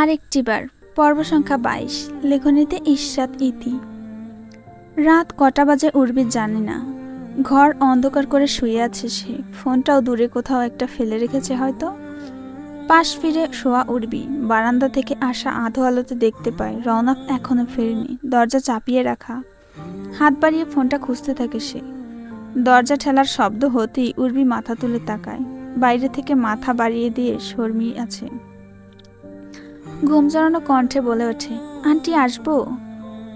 আরেকটিবার, পর্ব সংখ্যা বাইশ, লেখনীতে ঈশ্বাত ইতি। রাত কটা বাজে উর্বি জানি না। ঘর অন্ধকার করে শুয়ে আছে সে। ফোনটাও দূরে কোথাও একটা ফেলে রেখেছে হয়তো। পাশ ফিরে শোয়া উর্বি। বারান্দা থেকে আসা আধো আলোতে দেখতে পায় রওনাক এখনও ফেরেনি। দরজা চাপিয়ে রাখা। হাত বাড়িয়ে ফোনটা খুঁজতে থাকে সে। দরজা ঠেলার শব্দ হতেই উর্বি মাথা তুলে তাকায়। বাইরে থেকে মাথা বাড়িয়ে দিয়ে শর্মি আছে। ঘুম জড়ানো কণ্ঠে বলে ওঠে, আন্টি, আসব?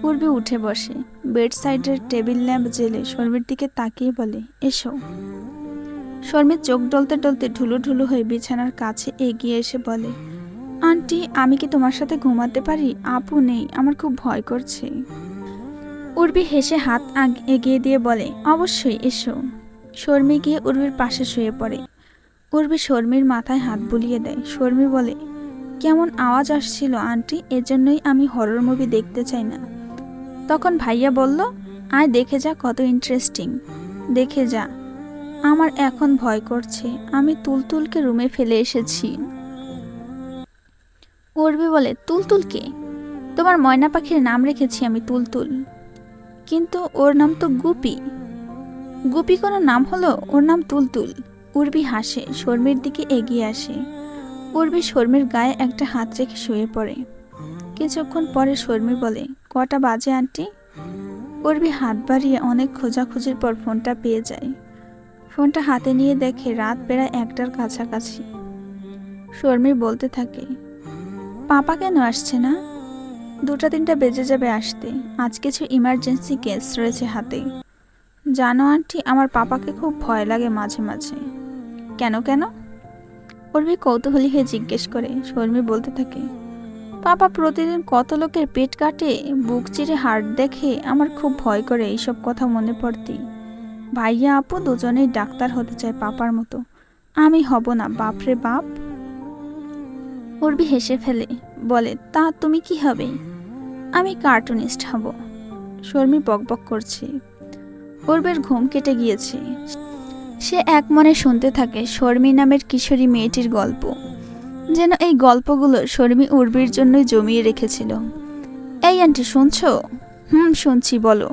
পূর্বে উঠে বসে বেড সাইডের টেবিল ল্যাম্প জেলে শর্মির দিকে তাকিয়ে বলে, এসো। শর্মির চোখ ডলতে ডলতে ঢুলু ঢুলু হয়ে বিছানার কাছে এগিয়ে এসে বলে, আন্টি, আমি কি তোমার সাথে ঘুমাতে পারি? আপু নেই, আমার খুব ভয় করছে। উর্বি হেসে হাত এগিয়ে দিয়ে বলে, অবশ্যই, এসো। শর্মি গিয়ে উর্বির পাশে শুয়ে পড়ে। উর্বি শর্মির মাথায় হাত বুলিয়ে দেয়। শর্মি বলে কেমন আওয়াজ আসছিল, আন্টি? এজন্যই আমি হরর মুভি দেখতে চাই না। তখন ভাইয়া বলল, আয় দেখে যা কত ইন্টারেস্টিং দেখে যা। আমার এখন ভয় করছে। আমি তুলতুলকে রুমে ফেলে এসেছি। উর্বি বলে তুলতুলকে তোমার ময়না পাখির নাম রেখেছি আমি তুলতুল। কিন্তু ওর নাম তো গুপি। গুপি কোনো নাম হলো? ওর নাম তুলতুল। উর্বি হাসে, শর্মির দিকে এগিয়ে আসে। পূর্বে শর্মির গায়ে একটা হাত রেখে শুয়ে পড়ে। কিছুক্ষণ পরে শর্মি বলে, কটা বাজে, আন্টি? পূর্বী হাত বাড়িয়ে অনেক খোঁজাখুঁজির পর ফোনটা পেয়ে যায়। ফোনটা হাতে নিয়ে দেখে রাত প্রায় একটার কাছাকাছি। শর্মি বলতে থাকে, পাপা কেন আসছে না? দুটা তিনটা বেজে যাবে আসতে। আজ কিছু ইমার্জেন্সি কেস রয়েছে হাতে। জানো, আন্টি, আমার পাপাকে খুব ভয় লাগে মাঝে মাঝে। কেন কেন? উর্মি কৌতূহলী হয়ে জিজ্ঞেস করে। শর্মি বলতে থাকে পাপা প্রতিদিন কত লোকের পেট কাটে? বুক চিরে হার্ট দেখে আমার খুব ভয় করে এইসব কথা মনে পড়তেই ভাইয়া, আপু দুজনেই ডাক্তার হতে চায় পাপার মতো। আমি হব না বাপরে বাপ। উর্বি হেসে ফেলে, বলে, তা তুমি কি হবে? আমি কার্টুনিস্ট হব। শর্মি বকবক করছে। উর্বের ঘুম কেটে গিয়েছে। সে এক মনে শুনতে থাকে শর্মি নামের কিশোরী মেয়েটির গল্প। যেন এই গল্পগুলো শর্মি উর্বির জন্যই জমিয়ে রেখেছিল। এই আন্টি, শুনছো? হুম, শুনছি, বলো।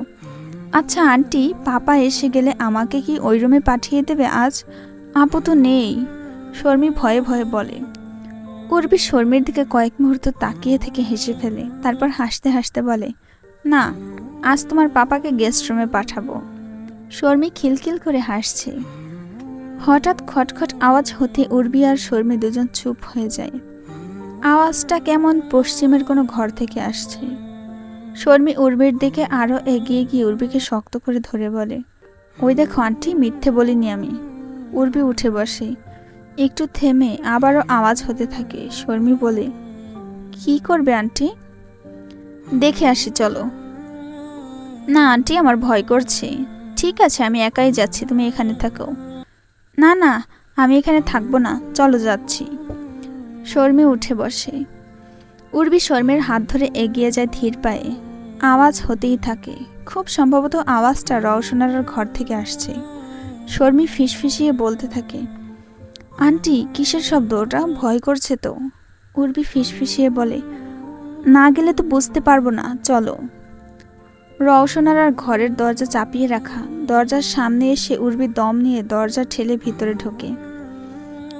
আচ্ছা আন্টি, পাপা এসে গেলে আমাকে কি ওই রুমে পাঠিয়ে দেবে আজ? আপু তো নেই। শর্মি ভয়ে ভয়ে বলে। উর্বি শর্মির দিকে কয়েক মুহূর্ত তাকিয়ে থেকে হেসে ফেলে, তারপর হাসতে হাসতে বলে, না, আজ তোমার পাপাকে গেস্ট রুমে পাঠাবো। শর্মি খিলখিল করে হাসছে। হঠাৎ খটখট আওয়াজ হতে উর্বি আর শর্মি দুজন চুপ হয়ে যায়। আওয়াজটা কেমন পশ্চিমের কোনো ঘর থেকে আসছে। শর্মি উর্বির দিকে আরও এগিয়ে গিয়ে উর্বিকে শক্ত করে ধরে বলে, ওই দেখো আন্টি, মিথ্যে বলিনি আমি। উর্বি উঠে বসে। একটু থেমে আবারও আওয়াজ হতে থাকে। শর্মি বলে, কি করবে আন্টি? দেখে আসি, চলো। না আন্টি, আমার ভয় করছে। ঠিক আছে, আমি একাই যাচ্ছি, তুমি এখানে থাকো। না না, আমি এখানে থাকব না, চলো যাচ্ছি। শর্মি উঠে বসে। উর্বি শর্মের হাত ধরে এগিয়ে যায় ধীর পায়ে। আওয়াজ হতেই থাকে। খুব সম্ভবত আওয়াজটা রওশনারার ঘর থেকে আসছে। শর্মি ফিসফিসিয়ে বলতে থাকে, আন্টি, কিসের শব্দ? ওটা ভয় করছে তো। উর্বি ফিসফিসিয়ে বলে, না গেলে তো বুঝতে পারব না, চলো। রওশনারার ঘরের দরজা চাপিয়ে রাখা দরজার সামনে এসে উর্বি দম নিয়ে দরজা ঠেলে ভিতরে ঢোকে।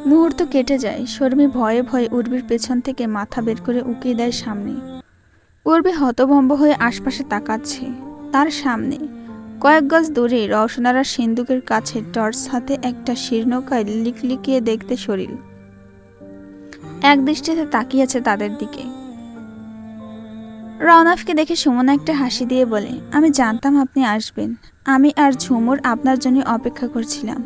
মুহূর্ত কেটে যায়। শর্মি ভয়ে ভয়ে উর্বির পেছন থেকে মাথা বের করে উকিয়ে দেয় সামনে। উর্বি হতভম্ব হয়ে আশপাশে তাকাচ্ছে। তার সামনে কয়েক গজ দূরে রওশনারা সিন্দুকের কাছে টর্চ হাতে একটা শীর্ণকায় লিকলিকিয়ে দেখতে শরীর এক দৃষ্টিতে তাকিয়েছে তাদের দিকে। রওনাফকে দেখে সুমন একটা হাসি দিয়ে বলে, আমি জানতাম আপনি আসবেন। আমি আর ঝুমুর আপনার জন্য অপেক্ষা করছিলাম।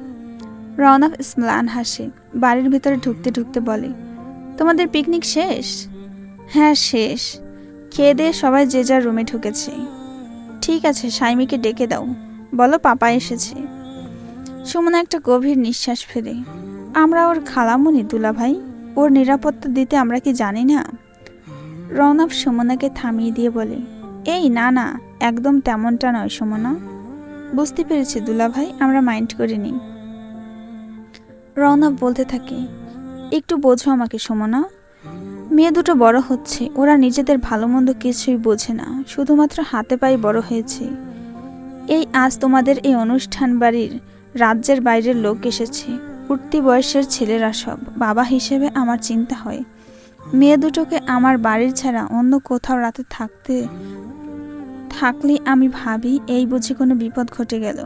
রওনাফ স্মলান হাসে, বাড়ির ভিতরে ঢুকতে ঢুকতে বলে, তোমাদের পিকনিক শেষ? হ্যাঁ শেষ। খেয়ে দিয়ে সবাই যে যার রুমে ঢুকেছে। ঠিক আছে, সাইমিকে ডেকে দাও। বলো পাপা এসেছে। সুমন একটা গভীর নিঃশ্বাস ফেলে, আমরা ওর খালামুনি দুলা ভাই ওর নিরাপত্তা দিতে আমরা কি জানি না? রৌনব সুমনাকে থামিয়ে দিয়ে বলে, এই, না না, একদম তেমনটা নয় সুমনা। বুঝতে পেরেছি দুলা ভাই আমরা মাইন্ড করিনি রৌনব বলতে থাকে, একটু বোঝো আমাকে সুমনা। মেয়ে দুটো বড় হচ্ছে, ওরা নিজেদের ভালো মন্দ কিছুই বোঝে না, শুধুমাত্র হাতে পায়ে বড় হয়েছে। এই, আজ তোমাদের এই অনুষ্ঠান বাড়ির রাজ্যের বাইরের লোক এসেছে। উঠতি বয়সের ছেলেরা সব, বাবা হিসেবে আমার চিন্তা হয়। মেয়ে দুটোকে আমার বাড়ির ছাড়া অন্য কোথাও রাতে থাকতে, থাকলে আমি ভাবি এই বুঝি কোনো বিপদ ঘটে গেল।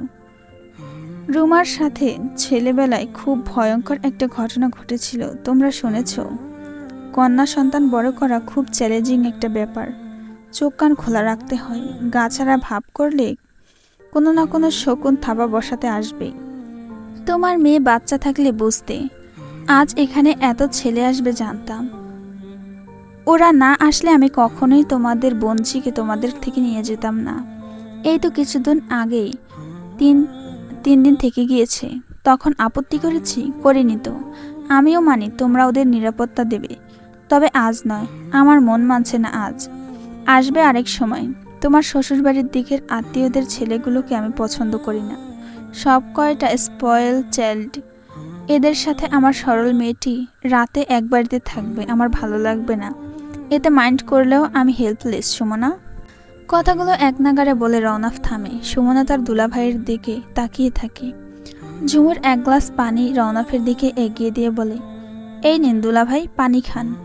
রুমার সাথে ছেলেবেলায় খুব ভয়ঙ্কর একটা ঘটনা ঘটেছিল, তোমরা শুনেছ? কন্যা সন্তান বড় করা খুব চ্যালেঞ্জিং একটা ব্যাপার। চোখ কান খোলা রাখতে হয় গাছারা ভাব করলে কোনো না কোনো শকুন থাবা বসাতে আসবে। তোমার মেয়ে বাচ্চা থাকলে বুঝতে, আজ এখানে এত ছেলে আসবে জানতাম। ওরা না আসলে আমি কখনোই তোমাদের বঞ্চিকে তোমাদের থেকে নিয়ে যেতাম না। এই তো কিছুদিন আগেই, তিন তিন দিন থেকে গিয়েছে। তখন আপত্তি করেছি, করিনি তো। আমিও মানি তোমরা ওদের নিরাপত্তা দেবে। তবে আজ নয়, আমার মন মানছে না আজ। আসবে আরেক সময়। তোমার শ্বশুরবাড়ির দিকের আত্মীয়দের ছেলেগুলোকে আমি পছন্দ করি না। সব কয়টা স্পয়েল চাইল্ড এদের সাথে আমার সরল মেয়েটি রাতে এক বাড়িতে থাকবে, আমার ভালো লাগবে না। এতে মাইন্ড করলেও আমি হেল্পলেস সুমনা। কথাগুলো এক নাগারে বলে রওনাফ থামে। সুমনা তার দুলাভাইয়ের দিকে তাকিয়ে থাকে। ঝুমুর এক গ্লাস পানি রওনাফের দিকে এগিয়ে দিয়ে বলে, এই নিন দুলাভাই, পানি খান।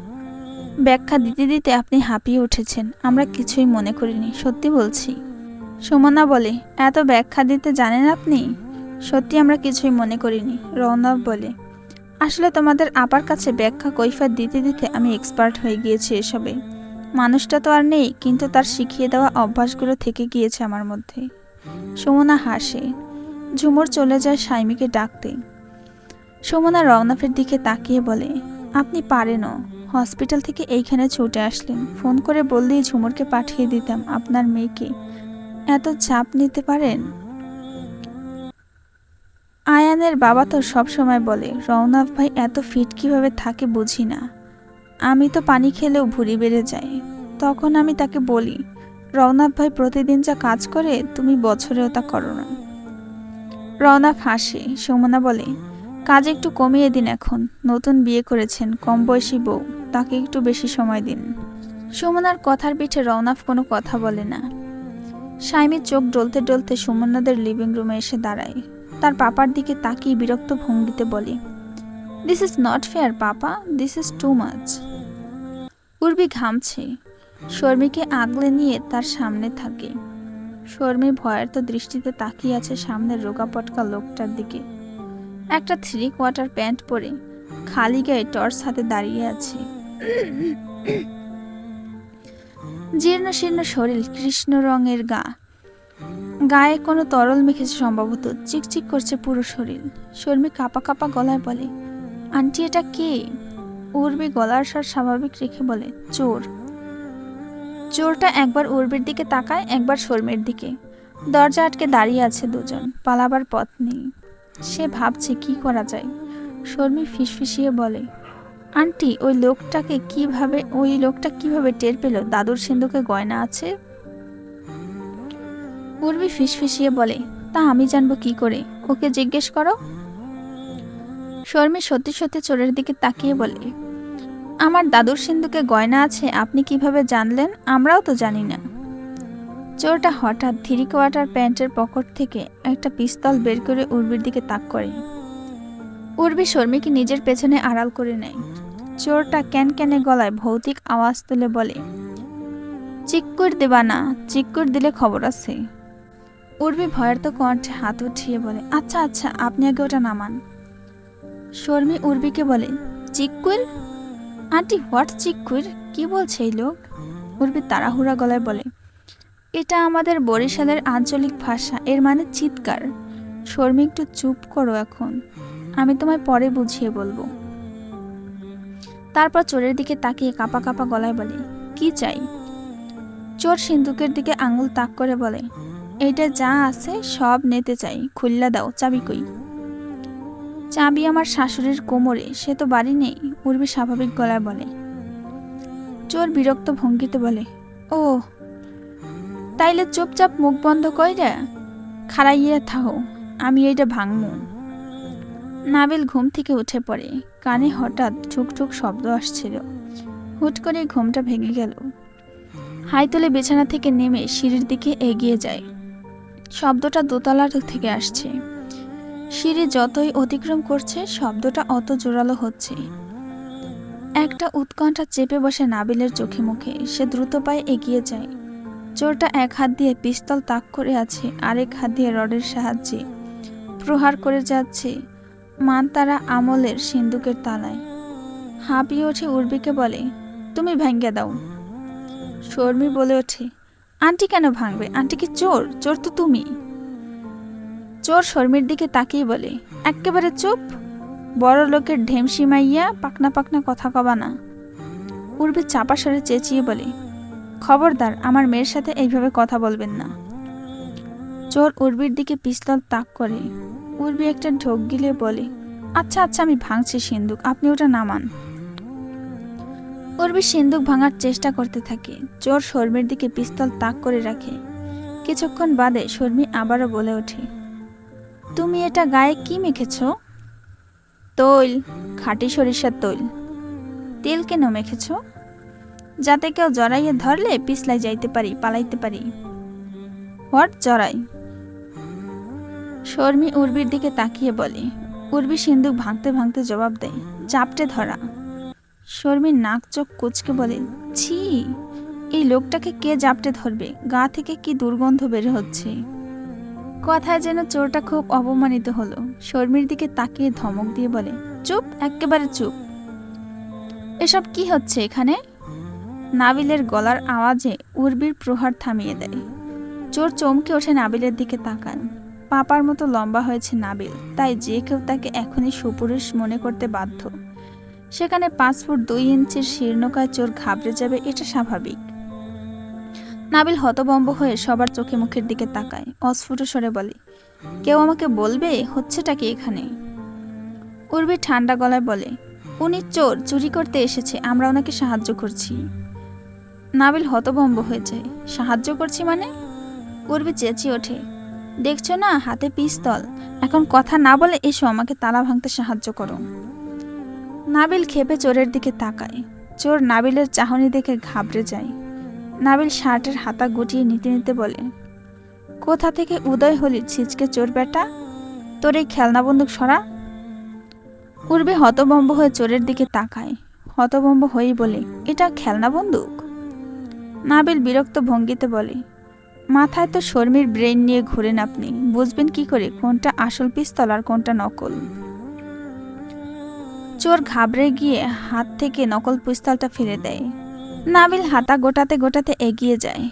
ব্যাখ্যা দিতে দিতে আপনি হাঁপিয়ে উঠেছেন। আমরা কিছুই মনে করিনি, সত্যি বলছি। সুমনা বলে, এত ব্যাখ্যা দিতে জানেন আপনি? সত্যি আমরা কিছুই মনে করিনি রৌনব বলে। আসলে তোমাদের আপার কাছে ব্যাখ্যা কৈফাত দিতে দিতে আমি এক্সপার্ট হয়ে গিয়েছি এসবে। মানুষটা তো আর নেই, কিন্তু তার শিখিয়ে দেওয়া অভ্যাসগুলো থেকে গিয়েছে আমার মধ্যে। সুমনা হাসে। ঝুমুর চলে যায় সাইমিকে ডাকতে। সুমনা রওনাফের দিকে তাকিয়ে বলে, আপনি পারেনও হসপিটাল থেকে এইখানে ছুটে আসলেন। ফোন করে বললেই ঝুমুরকে পাঠিয়ে দিতাম। আপনার মেয়েকে। এত চাপ নিতে পারেন? আয়ানের বাবা তো সব সময় বলে রওনাফ ভাই এত ফিট কীভাবে থাকে বুঝি না। আমি তো পানি খেলেও ভুঁড়ি বেড়ে যায় তখন আমি তাকে বলি রওনাফ ভাই প্রতিদিন যা কাজ করে, তুমি বছরেও তা করো না। রওনাফ হাসে, সুমনা বলে, কাজ একটু কমিয়ে দিন এখন, নতুন বিয়ে করেছেন, কম বয়সী বউ, তাকে একটু বেশি সময় দিন। সুমনার কথার পিঠে রওনাফ কোনো কথা বলে না। সাইমির চোখ ডলতে ডলতে সুমনাদের লিভিং রুমে এসে দাঁড়ায়। তার পাপার দিকে তাকিয়ে বিরক্ত ভঙ্গিতে বলে this is not fair papa this is too much Urbi ঘামছে। শর্মিকে আগলে নিয়ে তার সামনে থাকে। শর্মি ভয়ের তো দৃষ্টিতে তাকিয়ে আছে সামনের রোগা পটকা লোকটার দিকে। একটা থ্রি কোয়ার্টার প্যান্ট পরে খালি গায়ে টর্চ হাতে দাঁড়িয়ে আছে। জীর্ণ শীর্ণ শরীর কৃষ্ণ রঙের গা। গায়ে কোনো তরল মেখেছে সম্ভবত, চিকচিক করছে পুরো শরীর। শর্মী কাপা কাপা গলায় বলে, আন্টি, এটা কে? উর্বি গলার স্বর স্বাভাবিক রেখে বলে, চোর। চোরটা একবার উর্বির দিকে তাকায়, একবার শর্মের দিকে। দরজা আটকে দাঁড়িয়ে আছে দুজন, পালাবার পথ নেই। সে ভাবছে, কি করা যায়? শর্মী ফিসফিসিয়ে বলে, আন্টি, ওই লোকটাকে কীভাবে, ওই লোকটা কীভাবে টের পেল? দাদুর সিন্ধুকে গয়না আছে? উর্বি ফিসফিসিয়ে বলে, তা আমি জানব কি করে? ওকে জিজ্ঞেস করো? শর্মী সত্যি সত্যি চোরের দিকে তাকিয়ে বলে, আমার দাদুর সিন্ধুকে গয়না আছে, আপনি কীভাবে জানলেন? আমরাও তো জানি না। চোরটা হঠাৎ থ্রি কোয়ার্টার প্যান্টের পকেট থেকে একটা পিস্তল বের করে উর্বির দিকে তাক করে। উর্বি শর্মীকে নিজের পেছনে আড়াল করে নেয়। চোরটা ক্যানক্যানে গলায় ভৌতিক আওয়াজ তুলে বলে, চিক্কুর দেবা না চিক্কুর দিলে খবর আছে। উর্বি ভয়ের তো কণ্ঠে হাত উঠিয়ে বলে আচ্ছা আচ্ছা আপনি আগে ওটা নামান। শর্মী উর্বিকে বলে চিক্কুর আন্টি, হোয়াট চিক্কুর কি বলছে এই লোক? উর্বি তাড়াহুড়া গলায় বলে, এটা আমাদের বরিশালের আঞ্চলিক ভাষা, এর মানে চিৎকার। শর্মী একটু চুপ করো এখন, আমি তোমায় পরে বুঝিয়ে বলব। তারপর চোরের দিকে তাকিয়ে কাপা কাপা গলায় বলে, কি চাই? চোর সিন্ধুকের দিকে আঙুল তাক করে বলে এইটা যা আছে সব নিতে চাই, খুল্লা দাও, চাবি কই? চাবি আমার শাশুড়ির কোমরে, সে তো বাড়ি নেই উর্বি স্বাভাবিক গলায় বলে। চোর বিরক্ত ভঙ্গিতে বলে, ও, তাইলে চুপচাপ মুখ বন্ধ কইরা খাড়াইয়া থাও, আমি এইটা ভাঙমু। নাবিল ঘুম থেকে উঠে পড়ে, কানে হঠাৎ ঠুক ঠুক শব্দ আসছিল। হুট করে ঘুমটা ভেঙে গেল। হাই তুলে বিছানা থেকে নেমে সিঁড়ির দিকে এগিয়ে যায়। শব্দটা দোতলার থেকে আসছে। সিঁড়ি যতই অতিক্রম করছে, শব্দটা অত জোরালো হচ্ছে। একটা উৎকণ্ঠা চেপে বসে নাবিলের চোখে মুখে। সে দ্রুত পায়ে এগিয়ে যায়। চোরটা এক হাত দিয়ে পিস্তল তাক করে আছে, আরেক হাত দিয়ে রডের সাহায্যে প্রহার করে যাচ্ছে মানতারা আমলের সিন্দুকের তালায়। হাঁপিয়ে ওঠে উর্বিকে বলে, তুমি ভেঙ্গে দাও। শর্মি বলে ওঠে আন্টি কেন ভাঙবে? আন্টি কি চোর? চোর তো তুমি। চোর শর্মির দিকে তাকিয়ে বলে, এক্কেবারে চুপ। বড় লোকের ঢেম সীমাইয়া পাকনা পাকনা কথা কবা না। উর্বি চাপা সরে চেঁচিয়ে বলে, খবরদার, আমার মেয়ের সাথে এইভাবে কথা বলবেন না। চোর উর্বির দিকে পিস্তল তাক করে। উর্বি একটা ঢোক গিলে বলে আচ্ছা আচ্ছা আমি ভাঙছি সিন্দুক, আপনি ওটা নামান। উর্বি সিন্দুক ভাঙার চেষ্টা করতে থাকে। চোর শর্মির দিকে পিস্তল তাক করে রাখে। কিছুক্ষণ বাদে শর্মি আবারও বলে ওঠে, তুমি এটা গায়ে কি মেখেছ? তৈল, খাঁটি সরিষার তৈল। তেল কেন মেখেছ? যাতে কেউ জড়াইয়ে ধরলে পিছলাই যাইতে পারি, পালাইতে পারি। হোয়াট জড়াই? শর্মি উর্বির দিকে তাকিয়ে বলে, উর্বি সিন্দুক ভাঙতে ভাঙতে জবাব দেয়, চাপটে ধরা। শর্মির নাক চোখ কুচকে বলে, ছি, এই লোকটাকে কে জাপটে ধরবে? গা থেকে কি দুর্গন্ধ বের হচ্ছে? কথায় যেন চোরটা খুব অপমানিত হলো। শর্মির দিকে তাকিয়ে ধমক দিয়ে বলে, চুপ, একেবারে চুপ। এসব কি হচ্ছে এখানে? নাবিলের গলার আওয়াজে উর্বির প্রহার থামিয়ে দেয়। চোর চমকে ওঠে নাবিলের দিকে তাকান পাপার মতো লম্বা হয়েছে নাবিল, তাই যে কেউ তাকে এখনই সুপুরুষ মনে করতে বাধ্য। সেখানে পাঁচ ফুট দুই ইঞ্চির শীর্ণকায় চোর ঘাবড়ে যাবে, এটা স্বাভাবিক। নাবিল হতবম্ব হয়ে সবার চোখে মুখের দিকে তাকায়। অস্ফুট স্বরে বলে, কেউ আমাকে বলবে? হচ্ছেটা কি এখানে? উর্বি ঠান্ডা গলায় বলে, উনি চোর, চুরি করতে এসেছে, আমরা ওনাকে সাহায্য করছি। নাবিল হতবম্ব হয়ে যায়, সাহায্য করছি মানে? উর্বি চেঁচিয়ে ওঠে, দেখছ না, হাতে পিস্তল। এখন কথা না বলে এসো, আমাকে তালা ভাঙতে সাহায্য করো। নাবিল খেপে চোরের দিকে তাকায়। চোর নাবিলের চাহনি দেখে ঘাবড়ে যায়। নাবিল শার্টের হাতা গুটিয়ে নিতে নিতে বলে, কোথা থেকে উদয় হলি ছিচকে চোর বেটা? তোর এই খেলনা বন্দুক সরা। পূর্বে হতবম্ব হয়ে চোরের দিকে তাকায়। হতবম্ব হয়েই বলে, এটা খেলনা বন্দুক? নাবিল বিরক্ত ভঙ্গিতে বলে, মাথায় তো শর্মির ব্রেন নিয়ে ঘুরেন আপনি। বুঝবেন কি করে কোনটা আসল পিস্তল আর কোনটা নকল? চোর ঘাবড়ে গিয়ে হাত থেকে নকল পিস্তলটা ফেলে দেয়। নাবিল হাতা গোটাতে গোটাতে এগিয়ে যায়।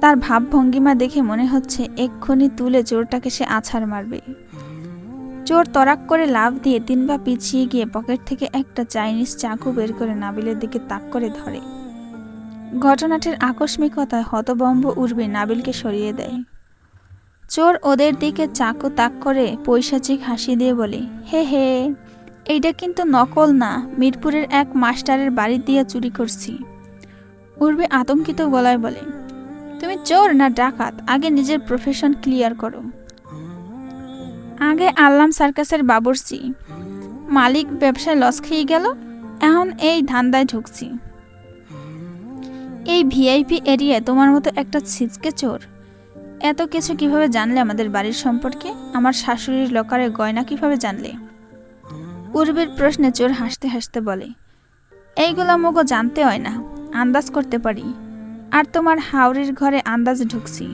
তার ভাবভঙ্গিমা দেখে মনে হচ্ছে এক্ষুনি তুলে চোরটাকে সে আছাড় মারবে। চোর তরাক করে লাভ দিয়ে তিন পা পিছিয়ে গিয়ে পকেট থেকে একটা চাইনিজ চাকু বের করে নাবিলের দিকে তাক করে ধরে। ঘটনাটির আকস্মিকতায় হতবম্ব উর্বে নাবিলকে সরিয়ে দেয়। চোর ওদের দিকে চাকু তাক করে পৈশাচিক হাসি দিয়ে বলে, হে হে এইটা কিন্তু নকল না, মিরপুরের এক মাস্টারের বাড়ি দিয়ে চুরি করছি। উর্বে আতঙ্কিত গলায় বলে, তুমি চোর না ডাকাত? আগে নিজের প্রফেশন ক্লিয়ার করো। আগে আল্লাম সার্কাসের বাবরসি মালিক ব্যবসায় লস খেয়ে গেল, এখন এই ধান্দায় ঢুকছি। এই ভিআইপি এরিয়ায় তোমার মতো একটা ছিচকে চোর। এত কিছু কীভাবে জানলে আমাদের বাড়ির সম্পর্কে? আমার শাশুড়ির লকারে গয়না কীভাবে জানলে? পূর্বের প্রশ্নে চোর হাসতে হাসতে বলে এইগুলা মুগো জানতে হয় না, আন্দাজ করতে পারি। আর তোমার হাওড়ির ঘরে আন্দাজ ঢুকছি।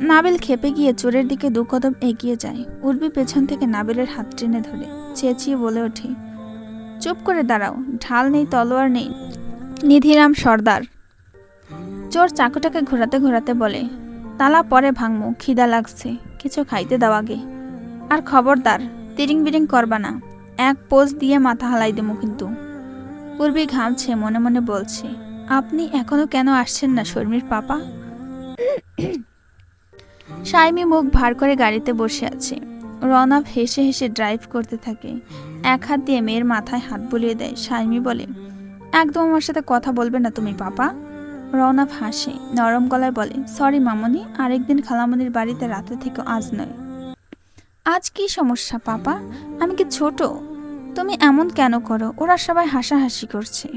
নাবিল খেপে গিয়ে চোরের দিকে দু কদম এগিয়ে যায়। উর্বি পেছন থেকে নাবিলের হাত টেনে ধরে, চেঁচিয়ে বলে ওঠে, চুপ করে দাঁড়াও, ঢাল নেই, তলোয়ার নেই, নিধিরাম সর্দার। চোর চাকুটাকে ঘোরাতে ঘোরাতে বলে, তালা পরে ভাঙমু, খিদা লাগছে, কিছু খাইতে দাও আগে। আর খবরদার তিরিং বিরিং করবা না। এক পোজ দিয়ে মাথা হালাই দেবো কিন্তু। পূর্বী ঘামছে, মনে মনে বলছে, আপনি এখনও কেন আসছেন না, শর্মির পাপা? সাইমি মুখ ভার করে গাড়িতে বসে আছে। রনব হেসে হেসে ড্রাইভ করতে থাকে। এক হাত দিয়ে মেয়ের মাথায় হাত বুলিয়ে দেয়। সাইমি বলে, একদম আমার সাথে কথা বলবে না তুমি, পাপা? রওনাফ হাসে, নরম গলায় বলে, সরি মামনি, আরেকদিন খালামনির বাড়িতে রাতে থেকে আজ নয়। আজ কি সমস্যা, পাপা? আমি কি ছোট? তুমি এমন কেন করো? ওরা সবাই হাসাহাসি করছে।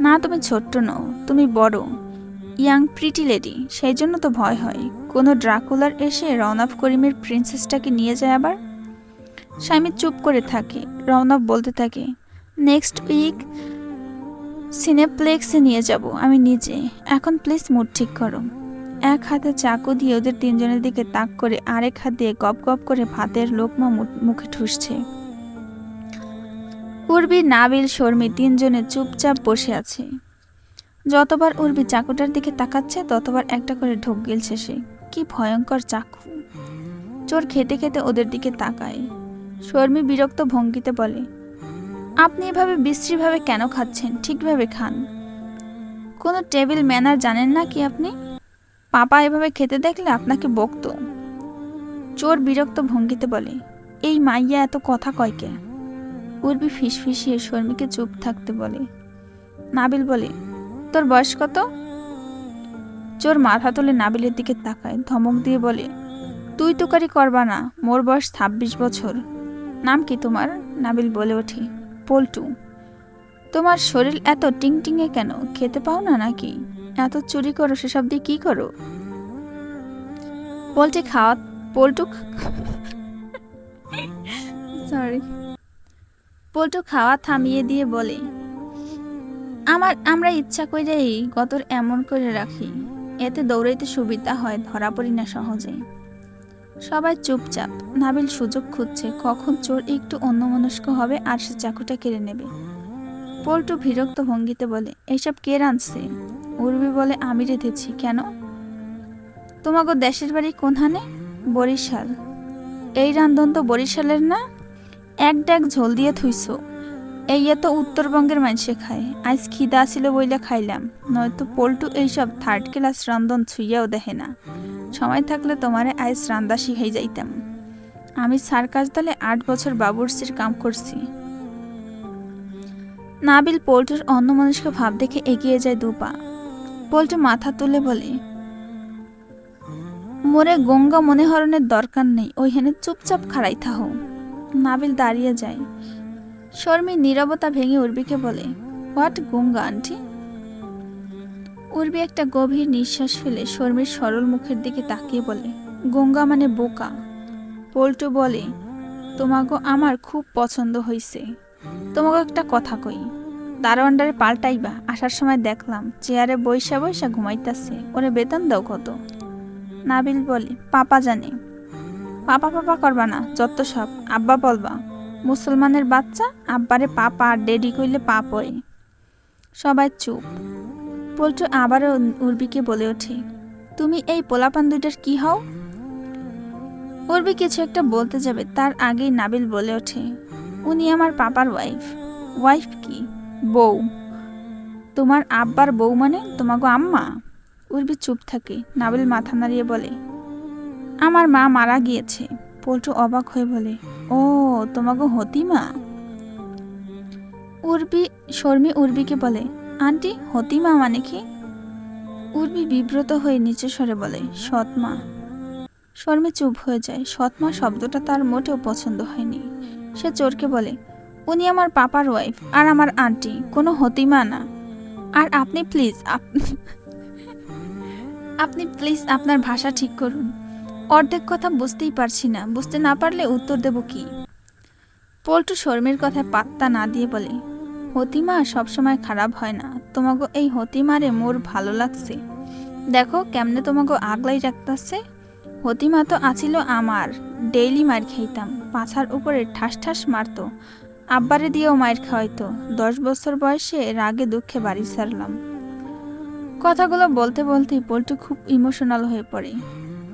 না, তুমি ছোট্ট নও, তুমি বড়। ইয়াং প্রিটি লেডি সেই জন্য তো ভয় হয়। কোনো ড্রাকুলার এসে রওনাফ করিমের প্রিন্সেসটাকে নিয়ে যায় আবার? স্বামী চুপ করে থাকে রওনাফ বলতে থাকে নেক্সট উইক সিনেপ্লেক্সে নিয়ে যাব, আমি নিজে। এখন প্লিজ মুড ঠিক করো। এক হাতে চাকু দিয়ে ওদের তিনজনের দিকে তাক করে আরেক হাত দিয়ে গপ গপ করে ভাতের লোকমা মুখে ঠুসছে। উর্বি, নাবিল, শর্মি তিনজনে চুপচাপ বসে আছে। যতবার উর্বি চাকুটার দিকে তাকাচ্ছে, ততবার একটা করে ঢোক গিলছে সে। কি ভয়ঙ্কর চাকু। চোর খেতে খেতে ওদের দিকে তাকায়। শর্মি বিরক্ত ভঙ্গিতে বলে, আপনি এভাবে বিশ্রীভাবে কেন খাচ্ছেন? ঠিকভাবে খান। কোনো টেবিল ম্যানার জানেন না কি আপনি? পাপা এভাবে খেতে দেখলে আপনাকে বকতো। চোর বিরক্ত ভঙ্গিতে বলে, এই মাইয়া এত কথা কয়কে উর্বি ফিসফিসিয়ে শর্মিকে চুপ থাকতে বলে। নাবিল বলে, তোর বয়স কত? চোর মাথা তুলে নাবিলের দিকে তাকায়, ধমক দিয়ে বলে, তুই তুকারি করবা না, মোর বয়স ছাব্বিশ বছর। নাম কি তোমার? নাবিল বলে ওঠে, পল্টু। তোমার শরীর এত টিং টিংয়ে কেন? খেতে পাও না নাকি? এত চুরি করো, সেসব দিয়ে কি করো? পোলট্রি খাওয়া পল্টু সরি পল্টু খাওয়া থামিয়ে দিয়ে বলে, আমার, আমরা ইচ্ছা করেই গতর এমন করে রাখি, এতে দৌড়াইতে সুবিধা হয়, ধরা পড়ি না সহজে। সবাই চুপচাপ, নাবিল সুযোগ খুঁজছে, কখন চোর একটু অন্যমনস্ক হবে আর সে চাকুটা কেড়ে নেবে। পল্টু বিরক্ত ভঙ্গিতে বলে এইসব কে রাঁধছে? উর্বি বলে, আমি রেঁধেছি, কেন? তোমাকে দেশের বাড়ি কোনখানে? বরিশাল। এই রান্ধন তো বরিশালের না? এক ড্যাক ঝোল দিয়ে থুইছো। এই এত উত্তরবঙ্গের মানুষে খায়। আজ খিদা ছিল বইলে খাইলাম, নয়তো পল্টু এইসব থার্ড ক্লাস রান্ধন ছুঁইয়াও দেখে না। সময় থাকলে তোমারে আইস রান্দা শিখাই যাইতাম। আমি সার্কাস দলে আট বছর বাবুর্চির কাম করছি। নাবিল পল্টুর অন্যমনস্ক ভাব দেখে এগিয়ে যায় দুপা। পল্টু মাথা তুলে বলে, মোরে গঙ্গা মনে হরণের দরকার নেই, ওইখানে চুপচাপ খাড়াই থাহো। নাবিল দাঁড়িয়ে যায়। শর্মী নীরবতা ভেঙে উর্বিকে বলে, হোয়াট গঙ্গা, আন্টি? উর্বি একটা গভীর নিঃশ্বাস ফেলে শর্মীর সরল মুখের দিকে তাকিয়ে বলে, গঙ্গা মানে বোকা। পল্টু বলে, তোমাগো আমার খুব পছন্দ হইছে। তোমাকে একটা কথা কই দারোয়ান্ডারে পাল্টাইবা, আসার সময় দেখলাম চেয়ারে বৈশা বৈশা ঘুমাইতাছে, ওরে বেতন দাও কত? নাবিল বলে, পাপা জানে। পাপা পাপা করবা না, যত সব, আব্বা বলবা, মুসলমানের বাচ্চা, আব্বারে পাপা আর ডেডি কইলে পাপ হয়। সবাই চুপ। পল্টু আবারও উর্বিকে বলে ওঠে, তুমি এই পোলাপান দুইটার কি হও? উর্বি কিছু একটা বলতে যাবে, তার আগেই নাবিল বলে ওঠে, উনি আমার পাপার ওয়াইফ ওয়াইফ কি? বউ। তোমার আব্বার বউ মানে তোমাগো আম্মা? উর্বি চুপ থাকে, নাবিল মাথা নাড়িয়ে বলে, আমার মা মারা গিয়েছে। পল্টু অবাক হয়ে বলে, ও, তোমাগো হতিমা? উর্বি, শর্মি উর্বিকে বলে, আন্টি, হতিমা মানে কি? উর্বি বিব্রত হয়ে নিচে সরে বলে, সৎমা। শর্মি চুপ হয়ে যায়, সৎমা শব্দটা তার মোটেও পছন্দ হয়নি। সে চোরকে বলে উনি আমার পাপার ওয়াইফ আর আমার আন্টি, কোনো হতিমা না। আর আপনি প্লিজ আপনি প্লিজ আপনার ভাষা ঠিক করুন। অর্ধেক কথা বুঝতেই পারছি না, বুঝতে না পারলে উত্তর দেব কি? পল্টু শর্মির কথায় পাত্তা না দিয়ে বলে, হতিমা সবসময় খারাপ হয় না, তোমাগো এই হতিমারে মোর ভালো লাগছে। দেখো কেমনে তোমাকে আগলাই রাখতেছে। হতিমা তো আছিল আমার ডেইলি মার খাইতাম, পাছার উপরে ঠাস ঠাস মারতো। আব্বারে দিয়েও মায়ের খাওয়াইতো। দশ বছর বয়সে রাগে দুঃখে বাড়ি ছাড়লাম। কথাগুলো বলতে বলতেই পল্টু খুব ইমোশনাল হয়ে পড়ে।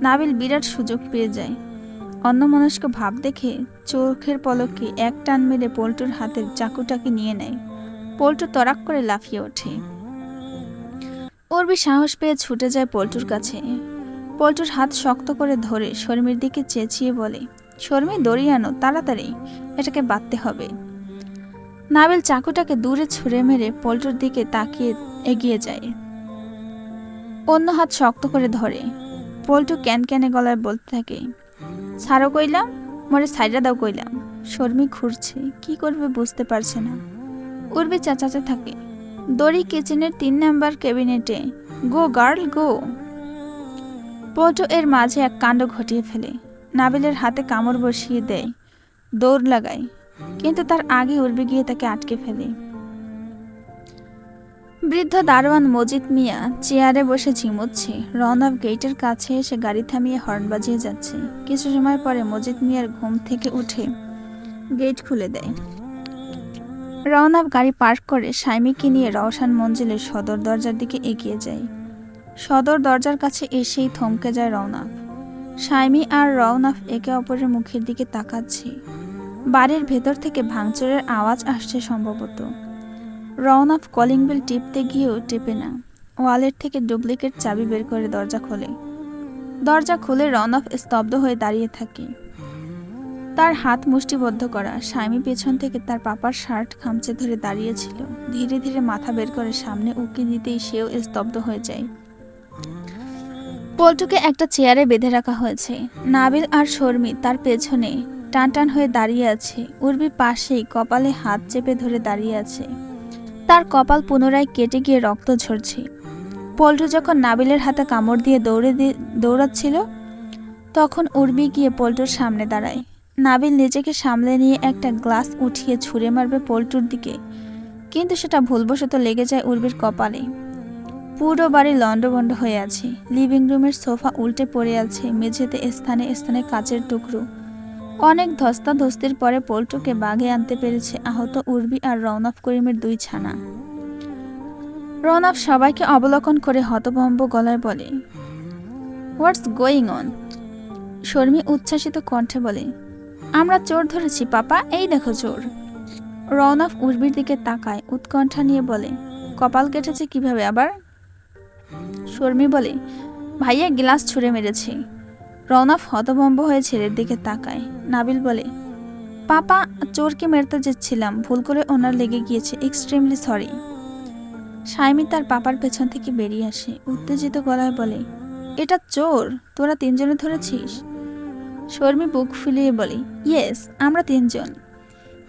নাবিল বিরাট সুযোগ পেয়ে যায়। অন্যমনস্ক ভাব দেখে চোখের পলকে এক টান মেরে পল্টুর হাতের চাকুটাকে নিয়ে নেয়। পল্টু তরাক করে লাফিয়ে ওঠে। উর্বি সাহস পেয়ে ছুটে যায় পল্টুর কাছে। পল্টুর হাত শক্ত করে ধরে শর্মির দিকে চেঁচিয়ে বলে, শর্মি দড়িয়ে আনো, তাড়াতাড়ি। এটাকে বাঁধতে হবে। নাবিল চাকুটাকে দূরে ছুঁড়ে মেরে পল্টুর দিকে তাকিয়ে এগিয়ে যায়। অন্য হাত শক্ত করে ধরে। পল্টু ক্যান ক্যানে গলায় বলতে থাকে, ছাড়ো কইলাম, মরে সাইডা দাও কইলাম। শর্মি ঘুরছে কি করবে বুঝতে পারছে না। উর্বি চেঁচাতে থাকে, দড়ি কিচেনের তিন নাম্বার ক্যাবিনেটে। গো গার্ল, গো! পল্টু এর মাঝে এক কাণ্ড ঘটিয়ে ফেলে। নাবিলের হাতে কামড় বসিয়ে দেয়, দৌড় লাগায়। কিন্তু তার আগে উর্বি গিয়ে তাকে আটকে ফেলে। বৃদ্ধ দারোয়ান মজিদ মিয়া চেয়ারে বসে ঝিমোচ্ছে। রওনাফ গেটের কাছে এসে গাড়ি থামিয়ে হর্ন বাজিয়ে যাচ্ছে। কিছু সময় পরে মজিদ মিয়ার ঘুম থেকে উঠে গেট খুলে দেয়। রওনাফ গাড়ি পার্ক করে সাইমিকে নিয়ে রওশান মঞ্জিলের সদর দরজার দিকে এগিয়ে যায়। সদর দরজার কাছে এসেই থমকে যায় রওনাফ সাইমি আর রওনাফ একে অপরের মুখের দিকে তাকাচ্ছে। বাড়ির ভেতর থেকে ভাঙচুরের আওয়াজ আসছে সম্ভবত। রওনাফ কলিং বেল টিপতে গিয়েও টিপে না। ওয়ালেট থেকে ডুপ্লিকেট চাবি বের করে দরজা খোলে। দরজা খুলে রওনাফ স্তব্ধ হয়ে দাঁড়িয়ে থাকে। তার হাত মুষ্টিবদ্ধ করা, স্বামী পেছন থেকে তার পাপার শার্ট খামচে ধরে দাঁড়িয়েছিল। ধীরে ধীরে মাথা বের করে সামনে উকি দিতেই সেও স্তব্ধ হয়ে যায়। পল্টুকে একটা চেয়ারে বেঁধে রাখা হয়েছে। নাবিল আর শর্মি তার পেছনে টান টান হয়ে দাঁড়িয়ে আছে। উর্বি পাশেই কপালে হাত চেপে ধরে দাঁড়িয়ে আছে। তার কপাল পুনরায় কেটে গিয়ে রক্ত ঝরছে। পল্টু যখন নাবিলের হাতে কামড় দিয়ে দৌড়ে দিয়ে দৌড়াচ্ছিল, তখন উর্বি গিয়ে পল্টুর সামনে দাঁড়ায়। নাবিল নিজেকে সামলে নিয়ে একটা গ্লাস উঠিয়ে ছুঁড়ে মারবে পল্টুর দিকে। কিন্তু সেটা ভুলবশত লেগে যায় উর্বির কপালে। পুরো বাড়ি লন্ডভন্ড হয়ে আছে। লিভিং রুমের সোফা উল্টে পড়ে আছে মেঝেতে স্থানে স্থানে কাচের টুকরো। অনেক ধস্তাধস্তির পরে পল্টুকে বাগে আনতে পেরেছে আহত উর্বি আর রৌনফ করিমের দুই ছানা। রৌনফ সবাইকে অবলোকন করে হতভম্ব গলায় বলে হোয়াটস গোয়িং অন শর্মী উচ্ছ্বাসিত কণ্ঠে বলে, আমরা চোর ধরেছি, পাপা, এই দেখো চোর। রৌনফ উর্বির দিকে তাকায়, উৎকণ্ঠা নিয়ে বলে, কপাল কেটেছে কীভাবে আবার? শর্মী বলে, ভাইয়া গ্লাস ছুঁড়ে মেরেছে। রৌনফ হতভম্ব হয়ে ছেলের দিকে তাকায়। নাবিল বলে, পাপা, চোরকে মেরতে যাচ্ছিলাম। ভুল করে ওনার লেগে গিয়েছে। এক্সট্রিমলি সরি সাইমি তার পাপার পেছন থেকে বেরিয়ে আসে। উত্তেজিত গলায় বলে, এটা চোর? তোরা তিনজনে ধরেছিস? শর্মী বুক ফুলিয়ে বলে ইয়েস আমরা তিনজন।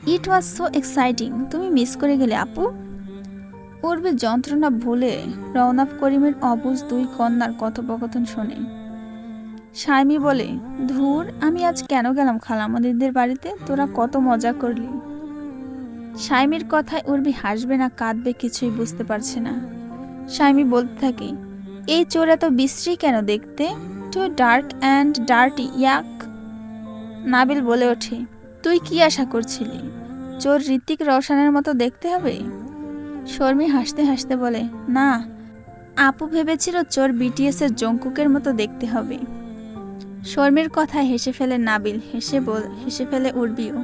ইট ওয়াজ সো এক্সাইটিং তুমি মিস করে গেলে, আপু? পূর্বে যন্ত্রণা ভুলে রওনাফ করিমের অবুজ দুই কন্যার কথোপকথন শোনে। সাইমি বলে, ধুর, আমি আজ কেন গেলাম খালামদিদের বাড়িতে? তোরা কত মজা করলি। সাইমির কথায় উর্বি হাসবে না, কাঁদবে, কিছুই বুঝতে পারছে না। সাইমি বলতে থাকে, এই চোর এত বিশ্রী কেন দেখতে? টু ডার্ক অ্যান্ড ডার্টি, ইয়াক। নাবিল বলে ওঠে, তুই কি আশা করছিলি? চোর ঋতিক রোশনের মতো দেখতে হবে? শর্মি হাসতে হাসতে বলে, না, আপু ভেবেছিল চোর বিটিএস এর জঙ্কুকের মতো দেখতে হবে। শর্মির কথায় হেসে ফেলে নাবিল, হেসে বল, হেসে ফেলে উর্বিও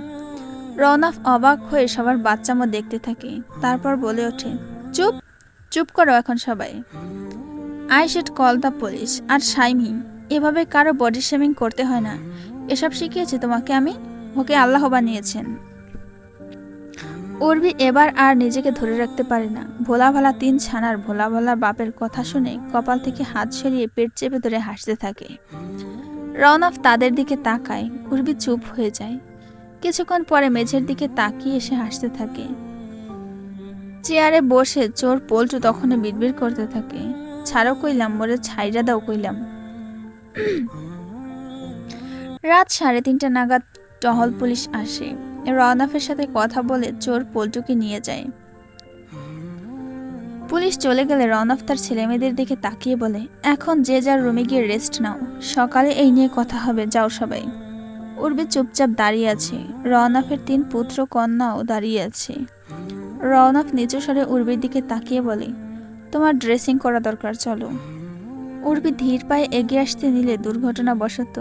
রওনাফ অবাক হয়ে সবার বাচ্চা বাচ্চামো দেখতে থাকে, তারপর বলে ওঠে, চুপ চুপ করো এখন সবাই। I should call the police আর সাইমি এভাবে কারও বডি শেমিং করতে হয় না। এসব শিখিয়েছি তোমাকে আমি, ওকে আল্লাহ বানিয়েছেন। উর্বি এবার আর নিজেকে ধরে রাখতে পারে না। ভোলা ভালা তিন ছানার ভোলা ভালা বাপের কথা শুনে কপাল থেকে হাত সরিয়ে পেট চেপে ধরে হাসতে থাকে। রওনফ তাদের দিকে তাকায়, উর্বি চুপ হয়ে যায়। কিছুক্ষণ পরে মেঝের দিকে তাকিয়ে এসে হাসতে থাকে। চেয়ারে বসে চোর পল্টু তখনও বিড়বিড় করতে থাকে। ছাড়ো কইলাম, মোরে ছাইরা দাও কইলাম। রাত সাড়ে তিনটা নাগাদ টহল পুলিশ আসে। রওনাফের সাথে কথা বলে চোর পল্টুকে নিয়ে যায়। পুলিশ চলে গেলে রওনাফ তার ছেলেমেয়েদের দিকে তাকিয়ে বলে, এখন যে যার রুমে গিয়ে রেস্ট নাও। সকালে এই নিয়ে কথা হবে, যাও সবাই। উর্বি চুপচাপ দাঁড়িয়ে আছে। রওনাফের তিন পুত্র কন্যাও দাঁড়িয়ে আছে। রওনাফ নিচু স্বরে উর্বির দিকে তাকিয়ে বলে, তোমার ড্রেসিং করা দরকার, চলো। উর্বি ধীর পায়ে এগিয়ে আসতে নিলে দুর্ঘটনাবশত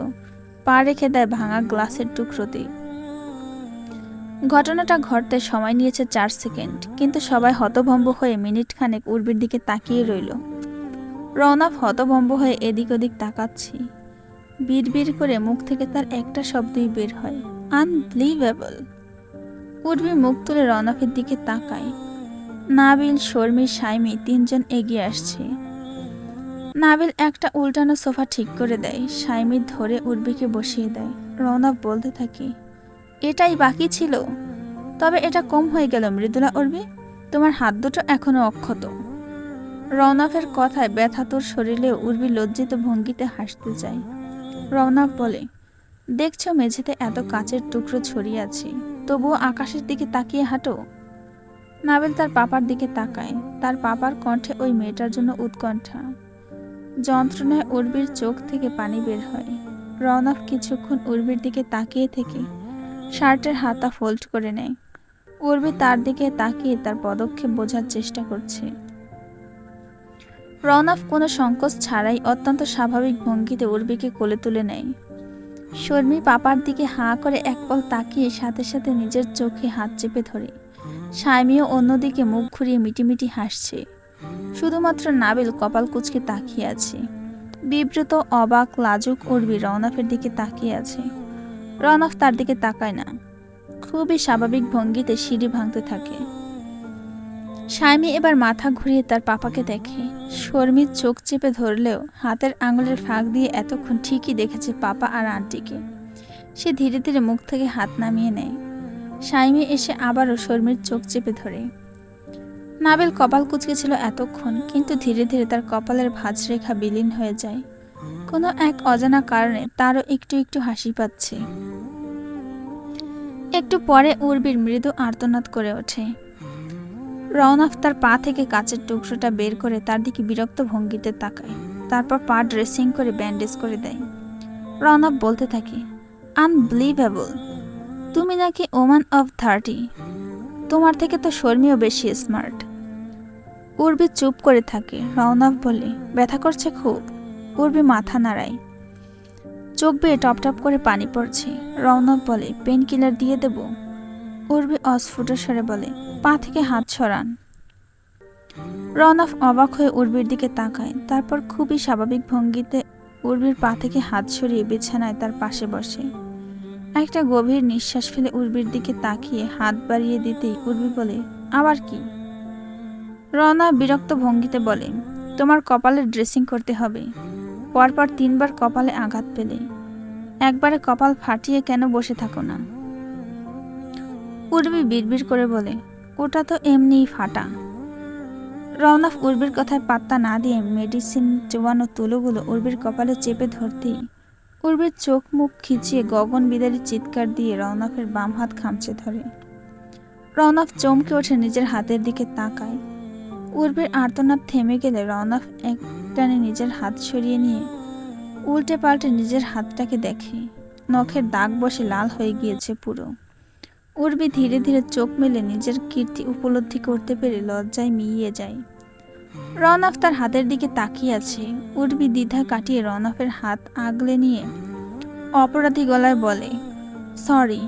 পা রেখে দেয় ভাঙা গ্লাসের টুকরোতে। ঘটনাটা ঘটতে সময় নিয়েছে চার সেকেন্ড, কিন্তু সবাই হতভম্ব হয়ে মিনিট খানেক উর্বির দিকে তাকিয়ে রইল। রওনাফ হতভম্ব হয়ে এদিক ওদিক তাকাচ্ছি। বিড় করে মুখ থেকে তার একটা শব্দই বের হয় আনবিলিভেবল উর্বি মুখ তুলে রওনাফের দিকে তাকায়। নাবিল, শর্মি সাইমি তিনজন এগিয়ে আসছে। নাবিল একটা উল্টানো সোফা ঠিক করে দেয় সাইমি ধরে উর্বিকে বসিয়ে দেয়। রওনাফ বলতে থাকে এটাই বাকি ছিল। তবে এটা কম হয়ে গেল, মৃদুলা উর্বি তোমার হাত দুটো এখনও অক্ষত। রওনাফের কথায় ব্যথাতুর শরীরে উর্বি লজ্জিত ভঙ্গিতে হাসতে যায় রওনাফ বলে, দেখছ মেঝেতে এত কাচের টুকরো ছড়িয়ে আছে, তবুও আকাশের দিকে তাকিয়ে হাঁটো? নাবেল তার পাপার দিকে তাকায়। তার পাপার কণ্ঠে ওই মেয়েটার জন্য উৎকণ্ঠা। যন্ত্রণায় উর্বির চোখ থেকে পানি বের হয়। রওনাফ কিছুক্ষণ উর্বির দিকে তাকিয়ে থেকে শার্টের হাতা ফোল্ড করে নেয়। উর্বি তার দিকে তাকিয়ে তার পদক্ষেপ বোঝার চেষ্টা করছে। রওনাফ কোনো সংকোচ ছাড়াই অত্যন্ত স্বাভাবিক ভঙ্গিতে উর্বিকে কোলে তুলে নেয়। শর্মি পাপার দিকে হাঁ করে এক পল তাকিয়ে সাথে সাথে নিজের চোখে হাত চেপে ধরে। সাইমিও অন্যদিকে মুখ ঘুরিয়ে মিটিমিটি হাসছে। শুধুমাত্র নাবিল কপাল কুচকে তাকিয়ে আছে। বিব্রত, অবাক, লাজুক উর্বি রওনাফের দিকে তাকিয়ে আছে। রওনাফ তার দিকে তাকায় না। খুবই স্বাভাবিক ভঙ্গিতে সিঁড়ি ভাঙতে থাকে। সাইমি এবার মাথা ঘুরিয়ে তার পাপাকে দেখে। শর্মির চোখ চেপে ধরলেও হাতের আঙুলের ফাঁক দিয়ে এতক্ষণ ঠিকই দেখেছে পাপা আর আন্টিকে। সে ধীরে ধীরে মুখ থেকে হাত নামিয়ে নেয়। সাইমি এসে আবারও শর্মির চোখ চেপে ধরে। নাবেল কপাল কুচকে ছিল এতক্ষণ, কিন্তু ধীরে ধীরে তার কপালের ভাঁজ রেখা বিলীন হয়ে যায়। কোনো এক অজানা কারণে তারও একটু একটু হাসি পাচ্ছে। একটু পরে উর্বির মৃদু আর্তনাদ করে ওঠে। রওনাফ তার পা থেকে কাচের টুকরোটা বের করে তার দিকে বিরক্ত ভঙ্গিতে তাকায়। তারপর পা ড্রেসিং করে ব্যান্ডেজ করে দেয়। রওনাফ বলতে থাকে আনবিলিভেবল তুমি নাকি ওমান অফ থার্টি। তোমার থেকে তো শর্মীও বেশি স্মার্ট। উর্বি চুপ করে থাকে। রওনাফ বলে, ব্যথা করছে খুব। উর্বি মাথা নাড়ায় চোখ বেয়ে টপ টপ করে পানি পড়ছে। রওনক বলে, পেন কিলার দিয়ে দেব? উর্বি অস্ফুট স্বরে বলে, পা থেকে হাত সরান। রওনফ অবাক হয়ে উর্বির দিকে তাকায়। তারপর খুবই স্বাভাবিক ভঙ্গিতে উর্বির পা থেকে হাত সরিয়ে বিছানায় তার পাশে বসে। একটা গভীর নিঃশ্বাস ফেলে উর্বির দিকে তাকিয়ে হাত বাড়িয়ে দিতেই উর্বি বলে, আবার কি? রওনা বিরক্ত ভঙ্গিতে বলে, তোমার কপালে ড্রেসিং করতে হবে। পরপর তিনবার কপালে আঘাত পেলে। একবারে কপাল ফাটিয়ে কেন বসে থাকো না? উর্বি বিড়বিড় করে বলে, ওটা তো এমনিই ফাটা। রওনাফ উর্বির কথায় পাত্তা না দিয়ে মেডিসিন, চোয়ানো তুলোগুলো উর্বির কপালে চেপে ধরতেই উর্বির চোখ মুখ খিচিয়ে গগন বিদারি চিৎকার দিয়ে রওনাফের বাম হাত খামচে ধরে। রওনাফ চমকে ওঠে নিজের হাতের দিকে তাকায়। উর্বির আর্তনাদ থেমে গেলে রওনাফ এক টানে নিজের হাত সরিয়ে নিয়ে উল্টে পাল্টে নিজের হাতটাকে দেখে। নখের দাগ বসে লাল হয়ে গিয়েছে পুরো। উর্বি ধীরে ধীরে চোখ মেলে নিজের কীর্তি উপলব্ধি করতে পেরে লজ্জায় মিইয়ে যায়। রনফ তার হাতের দিকে তাকিয়ে আছে। উর্বি দ্বিধা কাটিয়ে রনফের হাত আগলে নিয়ে অপরাধী গলায় বলে, সরি